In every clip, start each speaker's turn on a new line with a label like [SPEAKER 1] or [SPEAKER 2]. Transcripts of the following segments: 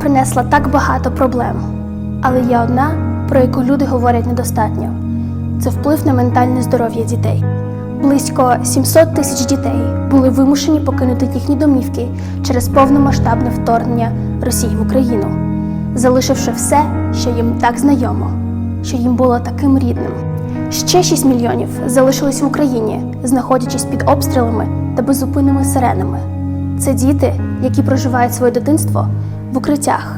[SPEAKER 1] Принесла так багато проблем, але є одна, про яку люди говорять недостатньо це вплив на ментальне здоров'я дітей. Близько 700 тисяч дітей були вимушені покинути їхні домівки через повномасштабне вторгнення Росії в Україну, залишивши все, що їм так знайомо, що їм було таким рідним. Ще 6 мільйонів залишились в Україні, знаходячись під обстрілами та безупинними сиренами. Це діти, які проживають своє дитинство в укриттях.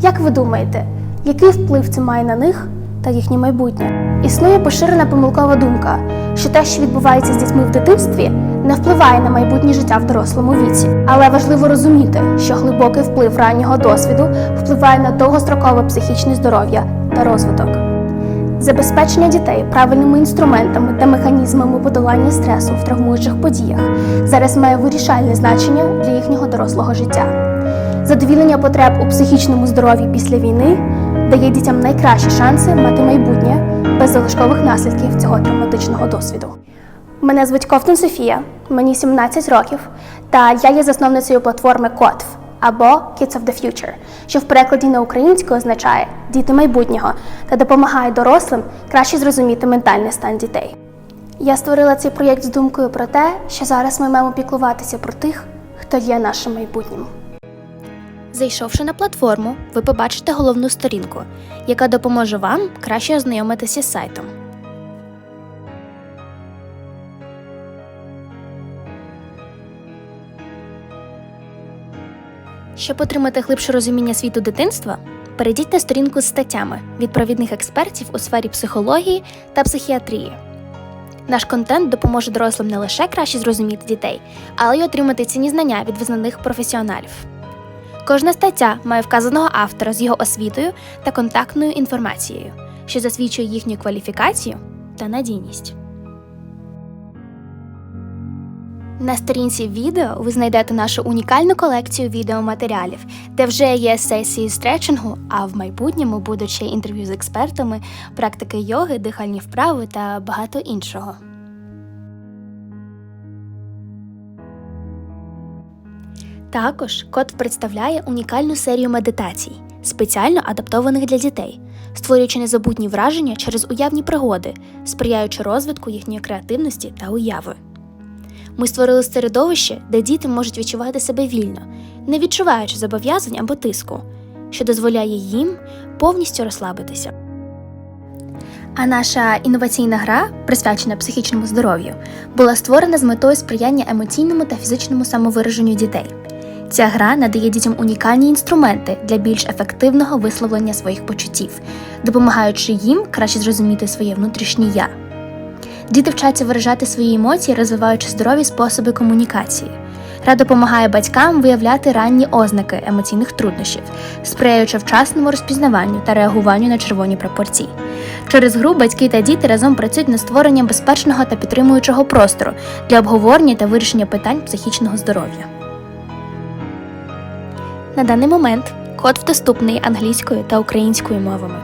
[SPEAKER 1] Як ви думаєте, який вплив це має на них та їхнє майбутнє? Існує поширена помилкова думка, що те, що відбувається з дітьми в дитинстві, не впливає на майбутнє життя в дорослому віці. Але важливо розуміти, що глибокий вплив раннього досвіду впливає на довгострокове психічне здоров'я та розвиток. Забезпечення дітей правильними інструментами та механізмами подолання стресу в травмуючих подіях зараз має вирішальне значення для їхнього дорослого життя. Задовілення потреб у психічному здоров'ї після війни дає дітям найкращі шанси мати майбутнє без залишкових наслідків цього травматичного досвіду. Мене звуть Ковтун Софія, мені 17 років, та я є засновницею платформи КОТВ або Kids of the Future, що в перекладі на українську означає діти майбутнього та допомагає дорослим краще зрозуміти ментальний стан дітей. Я створила цей проєкт з думкою про те, що зараз ми маємо піклуватися про тих, хто є нашим майбутнім.
[SPEAKER 2] Зайшовши на платформу, ви побачите головну сторінку, яка допоможе вам краще ознайомитися з сайтом. Щоб отримати глибше розуміння світу дитинства, перейдіть на сторінку з статтями від провідних експертів у сфері психології та психіатрії. Наш контент допоможе дорослим не лише краще зрозуміти дітей, але й отримати цінні знання від визнаних професіоналів. Кожна стаття має вказаного автора з його освітою та контактною інформацією, що засвідчує їхню кваліфікацію та надійність. На сторінці відео ви знайдете нашу унікальну колекцію відеоматеріалів, де вже є сесії стретчингу, а в майбутньому будуть ще інтерв'ю з експертами, практики йоги, дихальні вправи та багато іншого. Також код представляє унікальну серію медитацій, спеціально адаптованих для дітей, створюючи незабутні враження через уявні пригоди, сприяючи розвитку їхньої креативності та уяви. Ми створили середовище, де діти можуть відчувати себе вільно, не відчуваючи зобов'язань або тиску, що дозволяє їм повністю розслабитися. А наша інноваційна гра, присвячена психічному здоров'ю, була створена з метою сприяння емоційному та фізичному самовираженню дітей. Ця гра надає дітям унікальні інструменти для більш ефективного висловлення своїх почуттів, допомагаючи їм краще зрозуміти своє внутрішнє я. Діти вчаться виражати свої емоції, розвиваючи здорові способи комунікації. Гра допомагає батькам виявляти ранні ознаки емоційних труднощів, сприяючи вчасному розпізнаванню та реагуванню на червоні пропорції. Через гру батьки та діти разом працюють над створенням безпечного та підтримуючого простору для обговорення та вирішення питань психічного здоров'я. На даний момент код доступний англійською та українською мовами.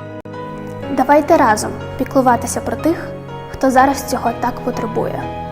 [SPEAKER 1] Давайте разом піклуватися про тих, хто зараз цього так потребує.